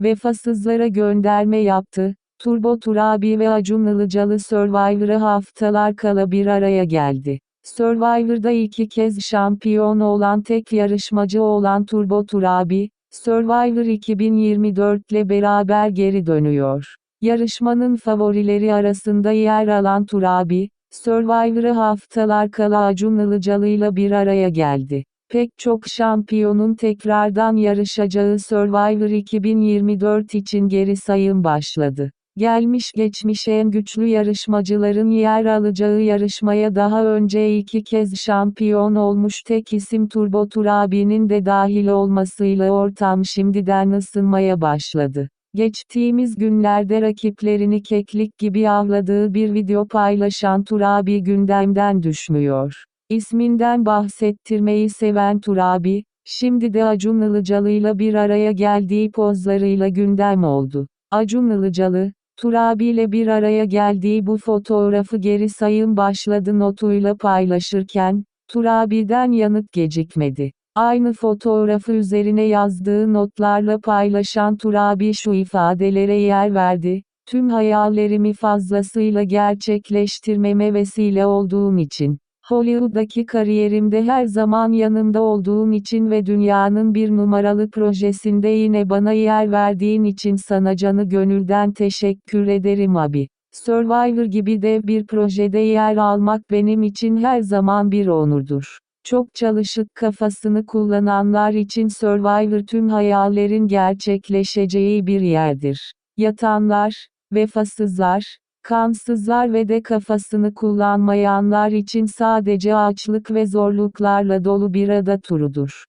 Vefasızlara gönderme yaptı. Turbo Turabi ve Acun Ilıcalı Survivor'a haftalar kala bir araya geldi. Survivor'da iki kez şampiyon olan tek yarışmacı olan Turbo Turabi, Survivor 2024 ile beraber geri dönüyor. Yarışmanın favorileri arasında yer alan Turabi, Survivor'a haftalar kala Acun Ilıcalı'yla bir araya geldi. Pek çok şampiyonun tekrardan yarışacağı Survivor 2024 için geri sayım başladı. Gelmiş geçmiş en güçlü yarışmacıların yer alacağı yarışmaya daha önce iki kez şampiyon olmuş tek isim Turbo Turabi'nin de dahil olmasıyla ortam şimdiden ısınmaya başladı. Geçtiğimiz günlerde rakiplerini keklik gibi avladığı bir video paylaşan Turabi gündemden düşmüyor. İsminden bahsettirmeyi seven Turabi, şimdi de Acun Ilıcalı'yla bir araya geldiği pozlarıyla gündem oldu. Acun Ilıcalı, Turabi ile bir araya geldiği bu fotoğrafı geri sayım başladı notuyla paylaşırken, Turabi'den yanıt gecikmedi. Aynı fotoğrafı üzerine yazdığı notlarla paylaşan Turabi şu ifadelere yer verdi. Tüm hayallerimi fazlasıyla gerçekleştirmeme vesile olduğum için. Hollywood'daki kariyerimde her zaman yanımda olduğun için ve dünyanın bir numaralı projesinde yine bana yer verdiğin için sana canı gönülden teşekkür ederim abi. Survivor gibi de bir projede yer almak benim için her zaman bir onurdur. Çok çalışıp kafasını kullananlar için Survivor tüm hayallerin gerçekleşeceği bir yerdir. Yatanlar, vefasızlar, kansızlar ve de kafasını kullanmayanlar için sadece açlık ve zorluklarla dolu bir ada turudur.